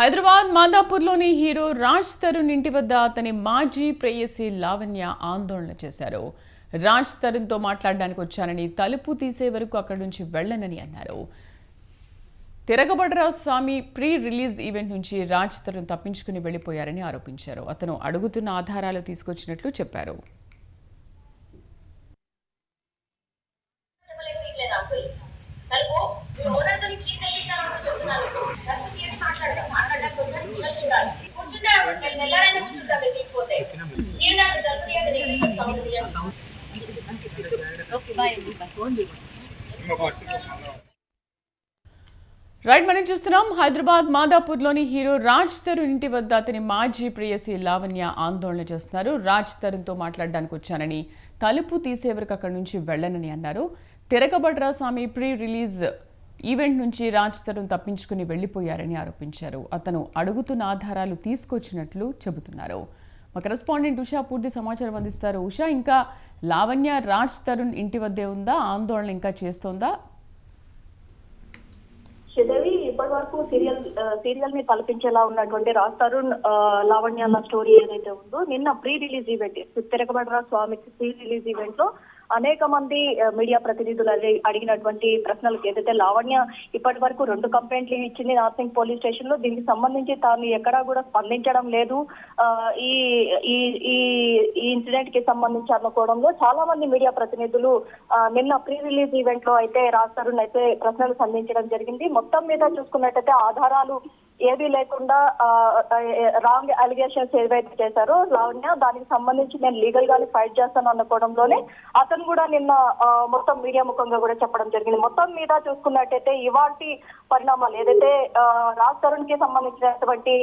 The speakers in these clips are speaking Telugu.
హైదరాబాద్ మాదాపూర్లోని హీరో రాజ్ తరుణ్ ఇంటి వద్ద అతని మాజీ ప్రేయసి లావణ్య ఆందోళన చేశారు. రాజ్ తరుణ్తో మాట్లాడడానికి వచ్చానని తలుపు తీసే వరకు అక్కడి నుంచి వెళ్ళనని అన్నారు. Tiragabadara Swami pre release event నుంచి రాజ్ తరుణ్ తప్పించుకుని వెళ్ళిపోయారని ఆరోపించారు. అతను అడుగుతున్న ఆధారాలు తీసుకొచ్చినట్లు చెప్పారు. తలుపు పిల్లలు చూడాలి కూర్చుంటే తెల్లారైనా కూర్చుంటా తీయండి అంటే తలుపు తీయండి సౌండ్ తీయండి రైట్ మనం చూస్తున్నాం హైదరాబాద్ మాదాపూర్లోని హీరో రాజ్ తరుణ్ ఇంటి వద్ద అతని మాజీ ప్రేయసి లావణ్య ఆందోళన చేస్తున్నారు. రాజ్ తరుణ్తో మాట్లాడడానికి వచ్చానని తలుపు తీసే వరకు అక్కడి నుంచి వెళ్ళనని అన్నారు. Tiragabadara Swami pre release event నుంచి రాజ్ తరుణ్ తప్పించుకుని వెళ్ళిపోయారని ఆరోపించారు. అతను అడుగుతున్న ఆధారాలు తీసుకొచ్చినట్లు చెబుతున్నారు. మా కరెస్పాండెంట్ ఉషా పూర్తి సమాచారం అందిస్తారు. ఉషా ఇంకా లావణ్య రాజ్ తరుణ్ ఇంటి వద్దే ఉందా? ఆందోళన ఇంకా చేస్తోందా? శ్రీదేవి ఇప్పటి వరకు సీరియల్ సీరియల్ని తలపించేలా ఉన్నటువంటి రాజ్ తరుణ్ ఆ, లావణ్య స్టోరీ ఏదైతే ఉందో నిన్న pre release event Tiragabadara Swami pre release ఈవెంట్లో అనేక మంది మీడియా ప్రతినిధులు అడిగినటువంటి ప్రశ్నలకు ఏదైతే లావణ్య ఇప్పటి వరకు రెండు కంప్లైంట్లు ఇచ్చింది నార్సింగ్ పోలీస్ స్టేషన్లో దీనికి సంబంధించి తాను ఎక్కడా కూడా స్పందించడం లేదు. ఆ, ఈ ఈ ఈ ఇన్సిడెంట్కి సంబంధించి అనుకోవడంలో చాలా మంది మీడియా ప్రతినిధులు నిన్న ప్రీ రిలీజ్ ఈవెంట్లో అయితే రాజ్ తరుణ్ అయితే ప్రశ్నలు సంధించడం జరిగింది. మొత్తం మీద చూసుకున్నట్టయితే ఆధారాలు ఏది లేకుండా రాంగ్ అలిగేషన్స్ ఏవైతే చేశారో లావణ్య దానికి సంబంధించి నేను లీగల్ గానే ఫైట్ చేస్తాను అనుకోవడంలోనే అతను కూడా నిన్న మొత్తం మీడియా ముఖంగా కూడా చెప్పడం జరిగింది. మొత్తం మీద చూసుకున్నట్టయితే ఇవాటి పరిణామాలు ఏదైతే రాజ్ తరుణ్కి సంబంధించినటువంటి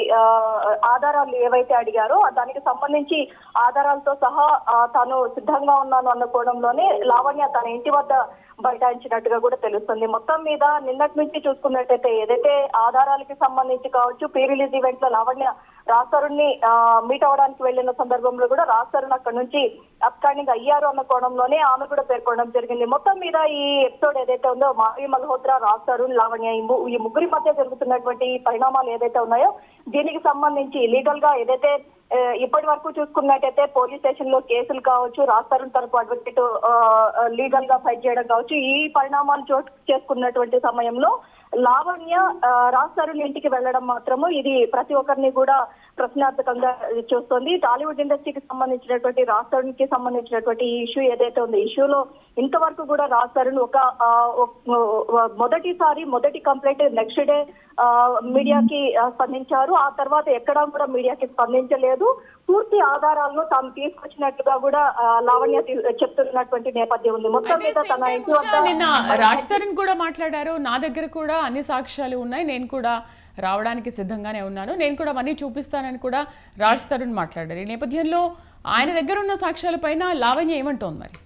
ఆధారాలు ఏవైతే అడిగారో దానికి సంబంధించి ఆధారాలతో సహా తాను సిద్ధంగా ఉన్నాను అనుకోవడంలోనే లావణ్య తన ఇంటి వద్ద బైఠాయించినట్టుగా కూడా తెలుస్తుంది. మొత్తం మీద నిన్నటి నుంచి చూసుకున్నట్టయితే ఏదైతే ఆధారాలకి సంబంధించి కావచ్చు ప్రీ రిలీజ్ ఈవెంట్లో లావణ్య రాస్తరుణ్ణి మీట్ అవ్వడానికి వెళ్ళిన సందర్భంలో కూడా రాస్తరుణ్ అక్కడ నుంచి అప్కాండింగ్ అయ్యారు అన్న కోణంలోనే ఆమె కూడా పేర్కొనడం జరిగింది. మొత్తం మీద ఈ ఎపిసోడ్ ఏదైతే ఉందో మావి మల్హోత్రా రాస్తరుణ్ లావణ్య ఈ ఈ ముగ్గురి మధ్య జరుగుతున్నటువంటి పరిణామాలు ఏదైతే ఉన్నాయో దీనికి సంబంధించి లీగల్గా ఏదైతే ఇప్పటి వరకు చూసుకున్నట్టయితే పోలీస్ స్టేషన్లో కేసులు కావచ్చు రాస్తారున్ తరపు అడ్వకేట్ లీగల్గా ఫైట్ చేయడం కావచ్చు ఈ పరిణామాలు చోటు చేసుకున్నటువంటి సమయంలో లావణ్య ఆ, ఇంటికి వెళ్ళడం మాత్రము ఇది ప్రతి ఒక్కరిని కూడా ప్రశ్నార్థకంగా చూస్తుంది. టాలీవుడ్ ఇండస్ట్రీకి సంబంధించినటువంటి రాస్తారున్కి సంబంధించినటువంటి ఈ ఇష్యూ ఏదైతే ఉందో ఇష్యూలో ఇంతవరకు కూడా రాస్తారున్ ఒక ఒక- మొదటిసారి మొదటి కంప్లైంట్ నెక్స్ట్ డే మీడియాకి స్పందించారు. ఆ తర్వాత ఎక్కడా కూడా మీడియాకి స్పందించలేదు. పూర్తి ఆధారాలను తాను తీసుకొచ్చినట్టుగా కూడా లావణ్య చెప్తున్నటువంటి నేపథ్యం ఉంది. మొత్తం మీద తన ఇంటి నిన్న రాజ్ తరుణ్ కూడా మాట్లాడారు. నా దగ్గర కూడా అన్ని సాక్ష్యాలు ఉన్నాయి. నేను కూడా రావడానికి సిద్ధంగానే ఉన్నాను. నేను కూడా అవన్నీ చూపిస్తానని కూడా రాజ్ తరుణ్ మాట్లాడారు. ఈ నేపథ్యంలో ఆయన దగ్గర ఉన్న సాక్ష్యాలపైన లావణ్య ఏమంటోంది మరి?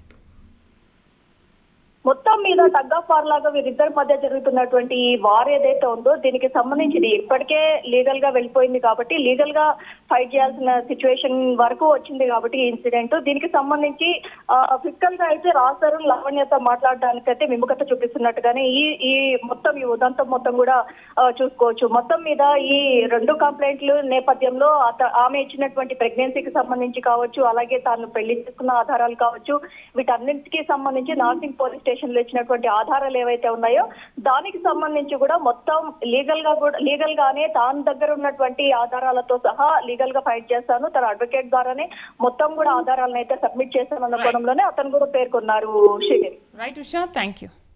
మొత్తం మీద టగ్ ఆఫ్ వార్ లాగా వీరిద్దరి మధ్య జరుగుతున్నటువంటి ఈ వార్ ఏదైతే ఉందో దీనికి సంబంధించి ఇప్పటికే లీగల్గా వెళ్ళిపోయింది కాబట్టి లీగల్గా ఫైట్ చేయాల్సిన సిచ్యువేషన్ వరకు వచ్చింది కాబట్టి ఇన్సిడెంట్. దీనికి సంబంధించి ఫిజికల్గా అయితే రాస్తారు లవణ్యత మాట్లాడడానికి అయితే విముఖత చూపిస్తున్నట్టుగానే ఈ ఈ మొత్తం ఈ ఉదంతం మొత్తం కూడా చూసుకోవచ్చు. మొత్తం మీద ఈ రెండు కంప్లైంట్లు నేపథ్యంలో అత- ఆమె ఇచ్చినటువంటి ప్రెగ్నెన్సీకి సంబంధించి కావచ్చు అలాగే తాను పెళ్ళి చేసుకున్న ఆధారాలు కావచ్చు వీటన్నింటికి సంబంధించి నార్సింగ్ పోలీస్ స్టేషన్లో ఇచ్చినటువంటి ఆధారాలు ఏవైతే ఉన్నాయో దానికి సంబంధించి కూడా మొత్తం లీగల్గా కూడా లీగల్ గానే తాను దగ్గర ఉన్నటువంటి ఆధారాలతో సహా లీగల్గా ఫైట్ చేస్తాను. తన అడ్వకేట్ ద్వారానే మొత్తం కూడా ఆధారాలను అయితే సబ్మిట్ అన్న కోణంలోనే అతను కూడా పేర్కొన్నారు Sridevi. Right Usha. Thank you